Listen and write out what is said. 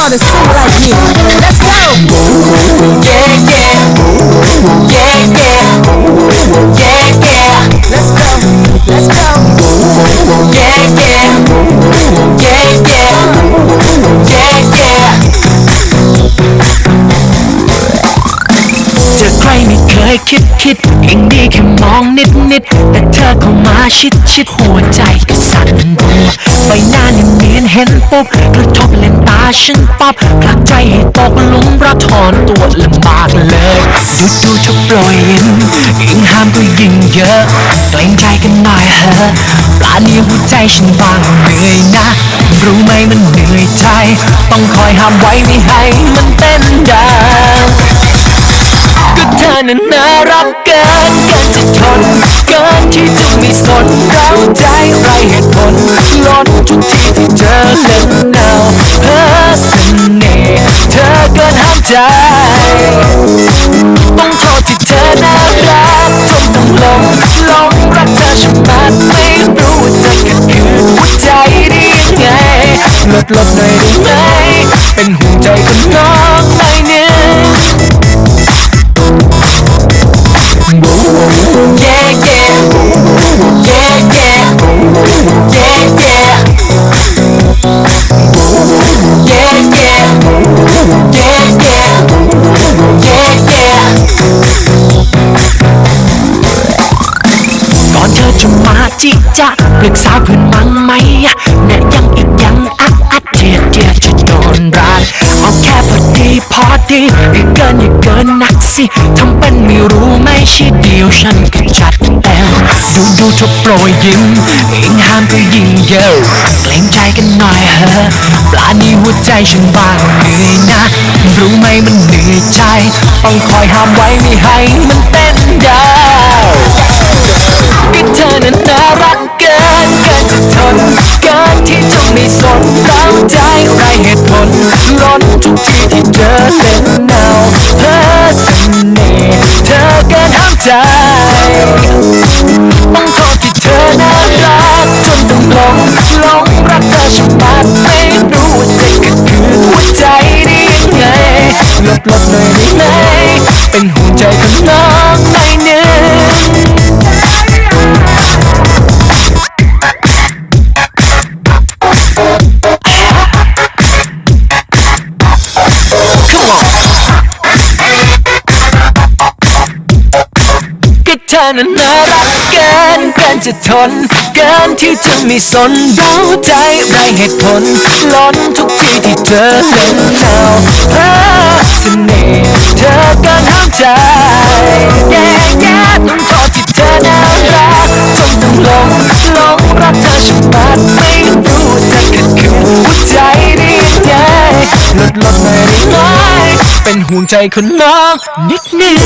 wanna sing like me. Let's go. Yeah, yeah. Yeah, yeah. Yeah, yeah. Let's go. Let's go. Yeah, yeah. Yeah, yeah. Yeah, yeah. เจอใครไม่เคยคิดคิดยังดีแค่มองนิดนิดแต่เธอเข้ามาชิดชิดหัวใจก็สั่นรัวใบหน้าเนียนเห็นปุ๊บกระทบเล่นตาฉันปั๊บผลักใจให้ตกหลุมรักถอนตัวลำบากเลยดูดูเธอโปรยยิ้มยิ่งห้ามก็ยิ่งเยอะเกรงใจกันหน่อยเหอะปลาเนียหัวใจฉันบางเหนื่อยนะ รู้ไหมมันเหนื่อยใจ ต้องคอยห้ามไว้ไม่ให้มันเต้นดังก็เธอ นั้นน่ารักเกินเกินจะทนเกินที่จะไม่สนเราใจไรเหตุผลล้นทุกทีที่เจอเล่นเนาเพ้อเสน่ห์เธอเกินห้ามใจ ต้องโทษที่เธอน่ารักจนต้องลงลงรักเธอชะมัดไม่รู้ว่าเธอก็คือหัวใจได้ยังไงลดลดหน่อยได้ไหมเป็นห่วงใจคนน้องหน่อย ปรึกษาเพื่อนมั้งไหมอะเนี่ยยังอีกยังอัดอัดเดียดเดียดจะโดนรักเอาแค่พอดีพอดีอย่าเกินอย่าเกินนักสิทำเป็นไม่รู้ไม่ใช่เดียวฉันก็จัดเองดูดูเธอโปรยยิ้มยิ่งห้ามก็ยิ่งเยอะเกรงใจกันหน่อยเหอะปลานี้หัวใจฉันบางเหนื่อยนะ รู้ไหมมันเหนื่อยใจ ต้องคอยห้ามไว้ไม่ให้มัน ล้นทุกทีที่เจอเต้นเนาเพ้อเสน่ห์เธอเกินห้ามใจต้องโทษที่เธอน่ารักจนต้องหลงหลงรักเธอชะมัดไม่รู้ว่าเธอก็คือหัวใจได้ยังไงลดลดหน่อยได้ไหมเป็นห่วงใจของน้องหน่อย อนั้นน่ารักเกินเกินจะทน เกินที่จะไม่สนรู้ใจไรเหตุผลล้นทุกทีที่เธอเล่นเนา เป็นห่วงใจคนน้องนิดนิด